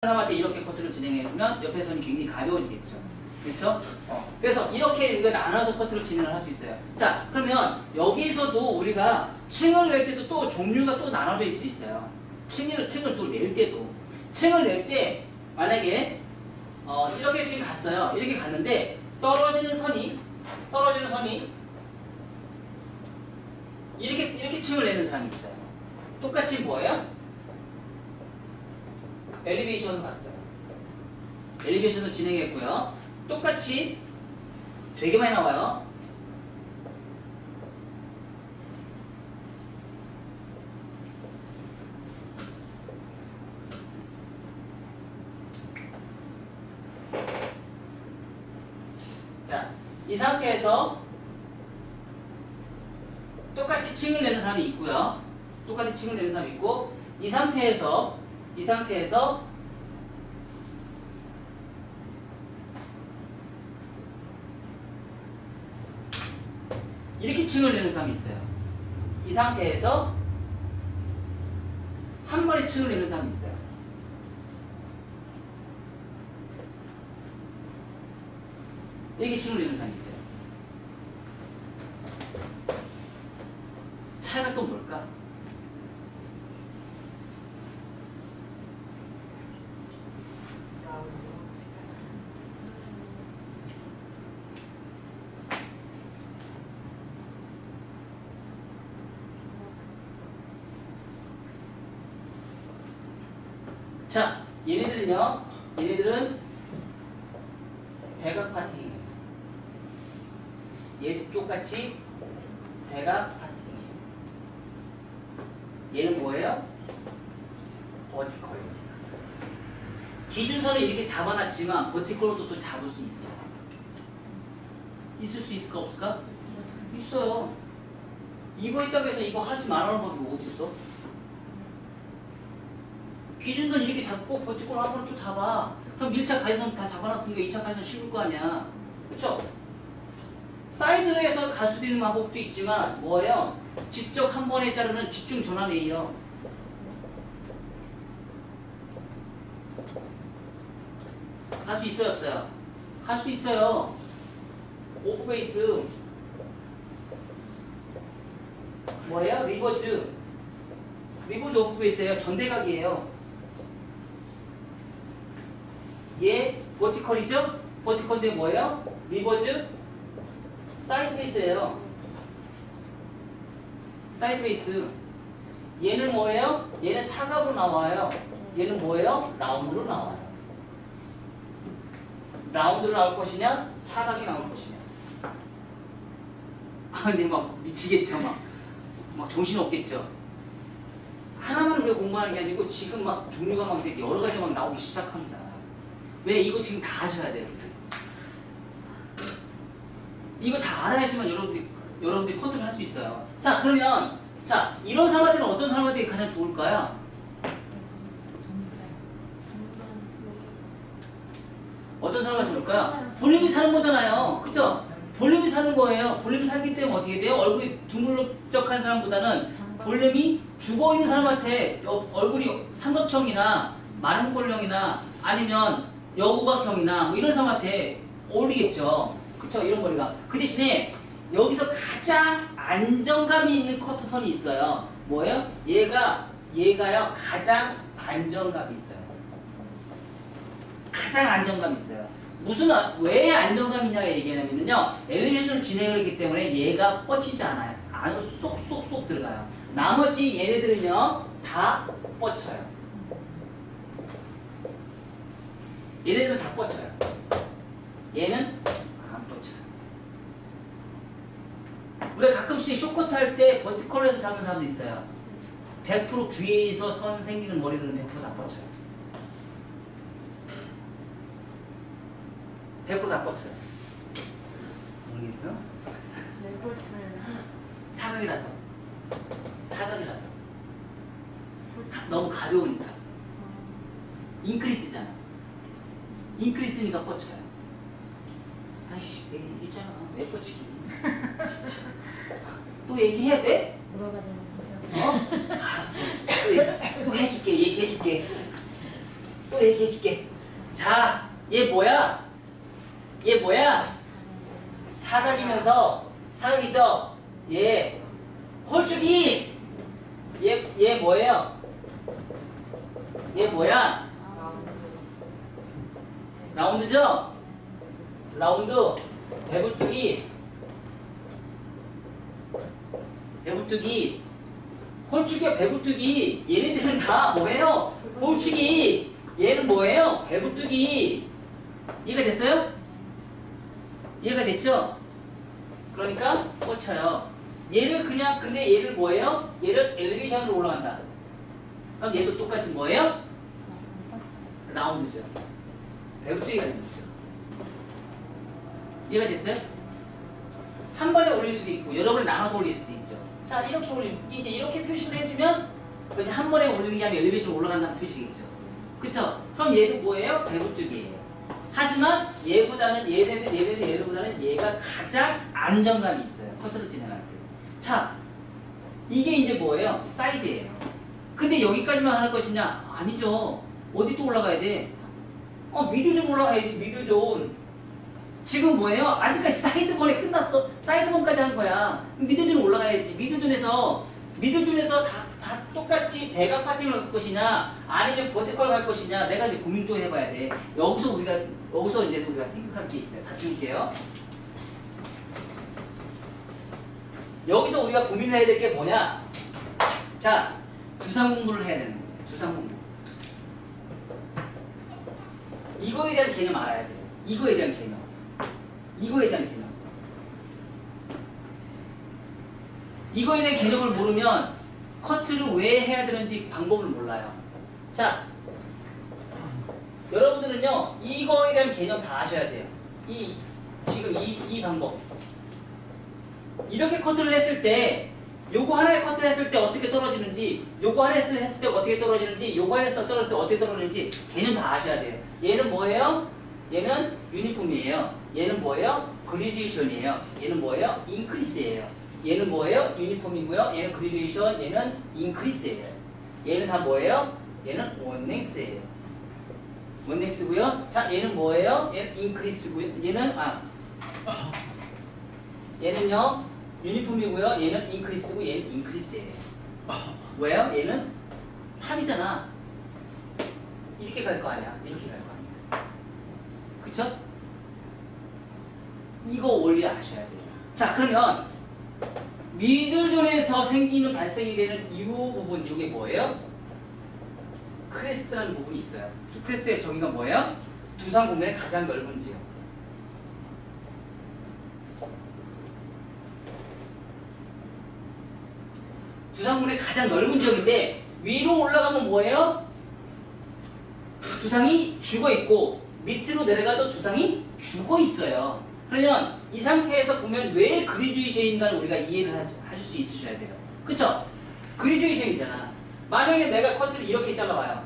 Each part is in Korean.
사람한테 이렇게 커트를 진행해주면 옆에 선이 굉장히 가벼워지겠죠. 그렇죠? 어, 그래서 이렇게 우리가 나눠서 커트를 진행을 할 수 있어요. 자, 그러면 여기서도 우리가 층을 낼 때도 또 종류가 또 나눠져 있을 수 있어요. 층을, 층을 또 낼 때도. 층을 낼 때 만약에 어, 이렇게 지금 갔어요. 이렇게 갔는데 떨어지는 선이 떨어지는 선이 이렇게 이렇게 층을 내는 사람이 있어요. 똑같이 뭐예요? 엘리베이션을 봤어요. 엘리베이션을 진행했고요. 똑같이 되게 많이 나와요. 자, 이 상태에서 똑같이 층을 내는 사람이 있고요. 똑같이 층을 내는 사람이 있고 이 상태에서 이 상태에서 이렇게 층을 내는 사람이 있어요. 이 상태에서 한 번에 층을 내는 사람이 있어요. 이렇게 층을 내는 사람이 있어요. 차이가 또 뭘까? 자, 얘네들은요, 얘네들은 대각 파팅이에요. 얘도 똑같이 대각 파팅이에요. 얘는 뭐예요? 버티컬이에요. 기준선을 이렇게 잡아놨지만 버티컬로도 또 잡을 수 있어요. 있을 수 있을까 없을까? 있어요. 이거 있다고 해서 이거 하지 말라는 법이 어디 있어? 기준선 이렇게 잡고 버티컬 한번또 잡아. 그럼 1차 가이선 다 잡아놨으니까 2차 가이선 씹을 거 아니야. 그쵸? 사이드에서 있는 방법도 있지만 뭐예요? 직접 한 번에 자르는 집중 전환이에요. 할수 있어요 없어요? 할수 있어요. 오프 베이스 뭐예요? 리버즈 리버즈 오프 베이스예요. 전대각이에요. 얘 버티컬이죠? 버티컬인데 뭐예요? 리버즈 사이드 베이스예요. 사이드 베이스. 얘는 뭐예요? 얘는 사각으로 나와요. 얘는 뭐예요? 라운드로 나와요. 라운드로 나올 것이냐? 사각이 나올 것이냐? 아, 근데 막 미치겠죠, 막. 막 정신 없겠죠. 하나만 우리가 공부하는 게 아니고 지금 막 종류가 막 여러 가지 막 나오기 시작합니다. 왜 이거 지금 다 하셔야 돼요. 이거 다 알아야지만 여러분들이 여러분들이 컨트롤 할 수 있어요. 자 그러면 자 이런 사람한테는 어떤 사람한테 가장 좋을까요? 어떤 사람한테 좋을까요? 볼륨이 사는 거잖아요. 그죠? 볼륨이 사는 거예요. 볼륨이 살기 때문에 어떻게 돼요? 얼굴이 둥글적한 사람보다는 볼륨이 죽어 있는 사람한테 여- 얼굴이 삼각형이나 마름꼴형이나 아니면 여우각형이나 뭐 이런 사람한테 어울리겠죠. 그쵸? 이런 거리가. 그 대신에 여기서 가장 안정감이 있는 커트선이 있어요. 뭐예요? 얘가, 얘가요, 가장 안정감이 있어요. 가장 안정감이 있어요. 무슨, 아- 왜 안정감 있냐고 얘기하냐면요. 엘리베이션을 진행을 했기 때문에 얘가 뻗치지 않아요. 안으로 쏙쏙쏙 들어가요. 나머지 얘네들은요, 다 뻗쳐요. 얘네들은 다 뻗쳐요. 얘는 안 뻗쳐요. 우리가 가끔씩 쇼커트 할 때 버티컬에서 잡는 사람도 있어요. 100% 뒤에서 선 생기는 머리들은 100%다 뻗쳐요. 100%다 뻗쳐요. 모르겠어? 사각이라서. 사각이라서. 가- 너무 가벼우니까. 인크리스잖아. 인크리스니까 뻗쳐요. 아이씨, 내가 얘기했잖아. 왜 뻗치기? 진짜. 또 얘기해야 돼? 물어봐야 되는 거죠? 어? 알았어. 또, 얘기- 또 해줄게. 얘기해줄게. 또 얘기해 줄게. 자, 얘 뭐야? 얘 뭐야? 사각이면서 사각이죠? 얘 홀쭉이 얘, 얘 뭐예요? 얘 뭐야? 라운드죠? 라운드 배불뚝이 배불뚝이 홀쭉이야 배불뚝이 얘네들은 다 뭐예요? 홀쭉이 얘는 뭐예요? 배불뚝이 이해가 됐어요? 이해가 됐죠? 그러니까 꽂혀요 얘를 그냥 근데 얘를 뭐예요? 얘를 엘리베이션으로 올라간다 그럼 얘도 똑같이 뭐예요? 라운드죠 배불뚝이가 되는 거죠 이해가 됐어요? 한 번에 올릴 수도 있고 여러 번 나눠서 올릴 수도 있죠. 자 이렇게 올리 이제 이렇게 표시를 해주면 이제 한 번에 올리는 게 아니라 엘리베이션 올라간다는 표시겠죠. 그쵸? 그럼 얘도 뭐예요? 배구쪽이에요. 하지만 얘보다는 얘네들 얘네들 얘보다는 얘가 가장 안정감이 있어요. 커트를 진행할 때. 자 이게 이제 뭐예요? 사이드예요. 근데 여기까지만 하는 것이냐? 아니죠. 어디 또 올라가야 돼? 어 미들 좀 올라가야지 미들 존. 지금 뭐예요? 아직까지 사이드본에 끝났어. 사이드본까지 한 거야. 미드존 올라가야지. 미드존에서 미드존에서 다, 다 똑같이 대각 파팅을 갈 것이냐, 아니면 버티컬 갈 것이냐, 내가 이제 고민도 해봐야 돼. 여기서 우리가 여기서 이제 우리가 생각할 게 있어요. 다 줄게요. 여기서 우리가 고민해야 될 게 뭐냐? 자, 주상 공부를 해야 되는 거예요. 주상 공부. 이거에 대한 개념 알아야 돼요. 이거에 대한 개념. 이거에 대한 개념. 이거에 대한 개념을 모르면 커트를 왜 해야 되는지 방법을 몰라요. 자, 여러분들은요, 이거에 대한 개념 다 아셔야 돼요. 이, 지금 이, 이 방법. 이렇게 커트를 했을 때, 요거 하나에 커트를 했을 때 어떻게 떨어지는지, 요거 하나에 했을 때 어떻게 떨어지는지, 요거 하나에서 떨어졌을 때 어떻게 떨어지는지 개념 다 아셔야 돼요. 얘는 뭐예요? 얘는 유니폼이에요. 얘는 뭐예요? 그리듀에이션이에요. 얘는 뭐예요? 인크리스예요. 얘는 뭐예요? 유니폼이고요. 얘는 그리듀에이션, 얘는 인크리스예요. 얘는 다 뭐예요? 얘는 원넥스예요. 원넥스고요. 자, 얘는 뭐예요? 얘는 인크리스고요. 얘는 아 얘는요 유니폼이고요. 얘는 인크리스고 얘는 인크리스예요. 왜요? 얘는 탑이잖아. 이렇게 갈 거 아니야. 이렇게 갈 거 아니야. 그쵸? 이거 원리 아셔야 돼요. 자, 그러면 미들존에서 생기는 발생이 되는 이 부분, 이게 뭐예요? 크레스트라는 부분이 있어요. 두 크레스트의 정의가 뭐예요? 두상 공면의 가장 넓은 지역. 두상군의 가장 넓은 지역인데 위로 올라가면 뭐예요? 두상이 죽어 있고 밑으로 내려가도 두상이 죽어 있어요. 그러면 이 상태에서 보면 왜 그리주이션인가를 우리가 이해를 하실 수 있으셔야 돼요. 그쵸? 그리주이션이잖아. 만약에 내가 커트를 이렇게 잘라봐요.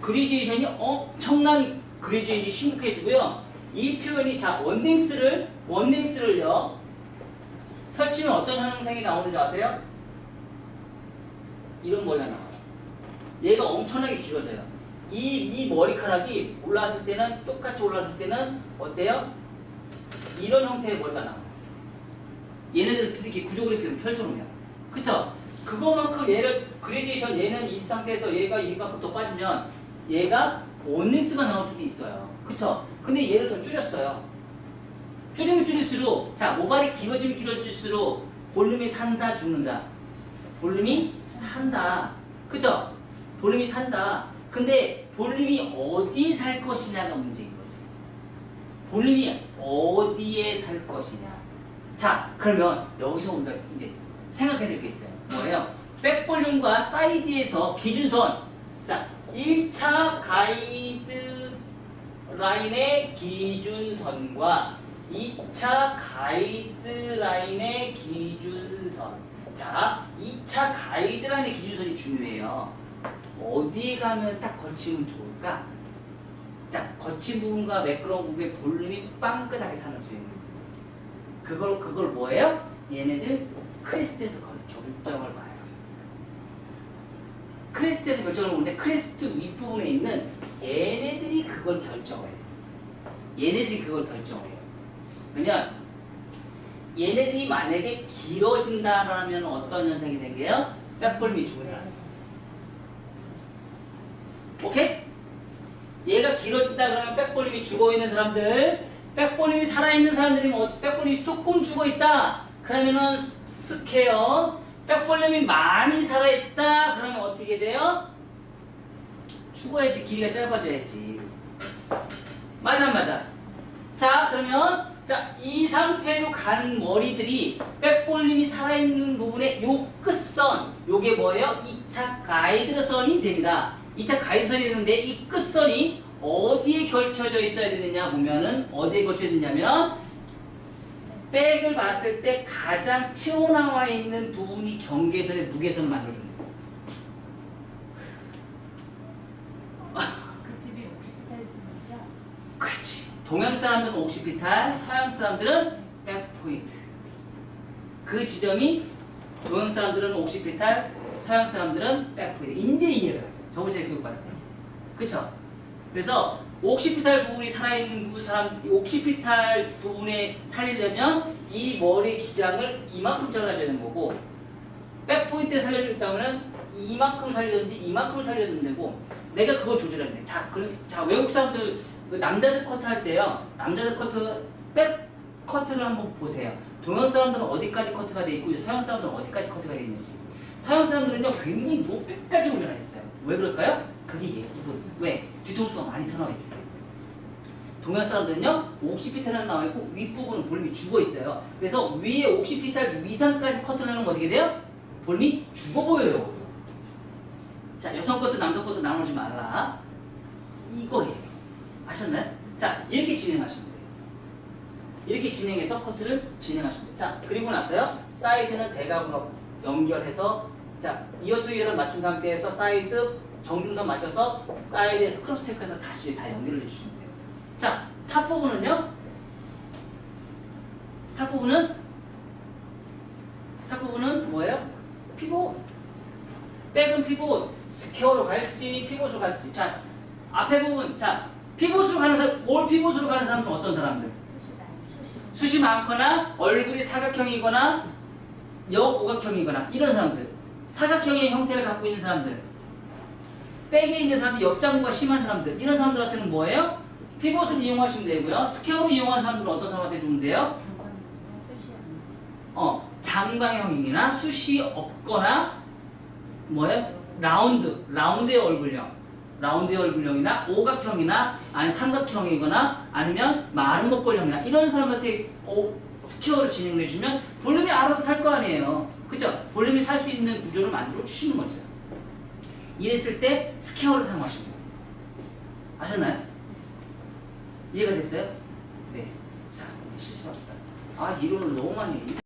그리주이션이 엄청난 그리주이션이 심각해지고요. 이 표현이 자 원넥스를 원넥스를요 펼치면 어떤 현상이 나오는 줄 아세요? 이런 머리가 나와요. 얘가 엄청나게 길어져요. 이, 이 머리카락이 올라왔을 때는 똑같이 올라왔을 때는 어때요? 이런 형태의 머리가 나와요. 얘네들 이렇게 구조그래픽을 펼쳐놓으면 그쵸? 그거만큼 얘를 그레디에이션 얘는 이 상태에서 얘가 이만큼 더 빠지면 얘가 온리스가 나올 수도 있어요. 그쵸? 근데 얘를 더 줄였어요. 줄이면 줄일수록 자 모발이 길어지면 길어질수록 볼륨이 산다 죽는다. 볼륨이 산다. 그죠? 볼륨이 산다. 근데 볼륨이 어디에 살 것이냐가 문제인 거지. 볼륨이 어디에 살 것이냐. 자, 그러면 여기서 우리가 이제 생각해야 될 게 있어요. 뭐예요? 백볼륨과 사이드에서 기준선. 자, 1차 가이드 라인의 기준선과 2차 가이드 라인의 기준선. 자, 2차 가이드라인의 기준선이 중요해요. 어디에 가면 딱 걸치면 좋을까? 자, 거친 부분과 매끄러운 부분의 볼륨이 빵긋하게 사는 수 있는 그걸 그걸 뭐예요? 얘네들 크레스트에서 걸- 결정을 봐요. 크레스트에서 결정을 보는데 크레스트 윗부분에 있는 얘네들이 그걸 결정을 해요. 얘네들이 그걸 결정을 해요. 그러면 얘네들이 만약에 길어진다라면 어떤 현상이 생겨요? 죽은 사람. 오케이? 얘가 길어진다 그러면 백볼림이 죽어 있는 사람들, 백볼림이 살아 있는 사람들이면 어- 백볼림이 조금 죽어 있다. 그러면은 스퀘어. 백볼림이 많이 살아 있다. 그러면 어떻게 돼요? 죽어야지 길이가 짧아져야지. 맞아 안 맞아? 자 그러면 자 이 상태로 간 머리들이 백볼림이 살아있는 부분의 요 끝선 요게 뭐예요? 2차 가이드선이 됩니다 2차 가이드선이 되는데 이 끝선이 어디에 걸쳐져 있어야 되느냐 보면은 어디에 걸쳐져 있냐면 백을 봤을 때 가장 튀어나와 있는 부분이 경계선의 무게선을 만들어줍니다 그 집이 오시피탈 집이죠? 그렇지. 동양 사람들은 옥시피탈, 서양 사람들은 백포인트. 그 지점이 동양 사람들은 옥시피탈, 서양 사람들은 백포인트. 이해가 가죠. 저번 시간에 교육받았다. 그쵸? 그래서 옥시피탈 부분이 살아있는 그 사람, 이 옥시피탈 부분에 살리려면 이 머리 기장을 이만큼 잘라줘야 되는 거고 백포인트에 살려주겠다면 이만큼 살리든지 이만큼을 살려야 되고 내가 그걸 조절해야 돼. 자, 그, 자 외국 사람들 그 남자들 커트 할 때요. 남자들 커트 백 커트를 한번 보세요. 동양 사람들은 어디까지 커트가 돼 있고 서양 사람들은 어디까지 커트가 돼 있는지. 서양 사람들은요 굉장히 높이까지 올려놔 있어요. 왜 그럴까요? 그게 예쁘거든요. 왜? 뒤통수가 많이 터나와 있기. 동양 사람들은요 옥시피탈은 나와 있고 윗부분은 볼륨이 죽어 있어요. 그래서 위에 옥시피탈 위상까지 커트를 해놓으면 어떻게 돼요? 볼륨이 죽어 보여요. 자 여성 것도 남성 것도 나누지 말라. 이거예요. 아셨나요? 자 이렇게 진행하시면 돼요. 이렇게 진행해서 커트를 진행하시면 돼요. 자 그리고 나서요 사이드는 대각으로 연결해서 자 이어 투 이어를 맞춘 상태에서 사이드 정중선 맞춰서 사이드에서 크로스 체크해서 다시 다 연결을 해주시면 돼요. 자, 탑 부분은요? 탑 부분은? 탑 부분은 뭐예요? 피봇. 백은 피봇. 스퀘어로 갈지, 피봇으로 갈지. 자, 앞에 부분. 자, 피봇으로 가는 사람, 올 피봇으로 가는 사람은 어떤 사람들? 숱이 많거나 얼굴이 사각형이거나 역오각형이거나 이런 사람들 사각형의 형태를 갖고 있는 사람들 백에 있는 사람이 옆장구가 심한 사람들 이런 사람들한테는 뭐예요? 피봇을 이용하시면 되고요 스퀘어로 이용하는 사람들은 어떤 사람한테 주면 돼요? 어 장방형이나 숱이 없거나 뭐예요? 라운드 라운드의 얼굴형 라운드의 얼굴형이나 오각형이나 아니 삼각형이거나 아니면 마른 목골형이나 이런 사람한테 오, 스퀘어를 진행을 해주면 볼륨이 알아서 살 거 아니에요 그죠? 볼륨이 살 수 있는 구조를 만들어 주시는 거죠 이랬을 때 스퀘어를 사용하시는 거예요 아셨나요? 이해가 됐어요? 네. 자, 이제 실습합시다. 아, 이론을 너무 많이 해.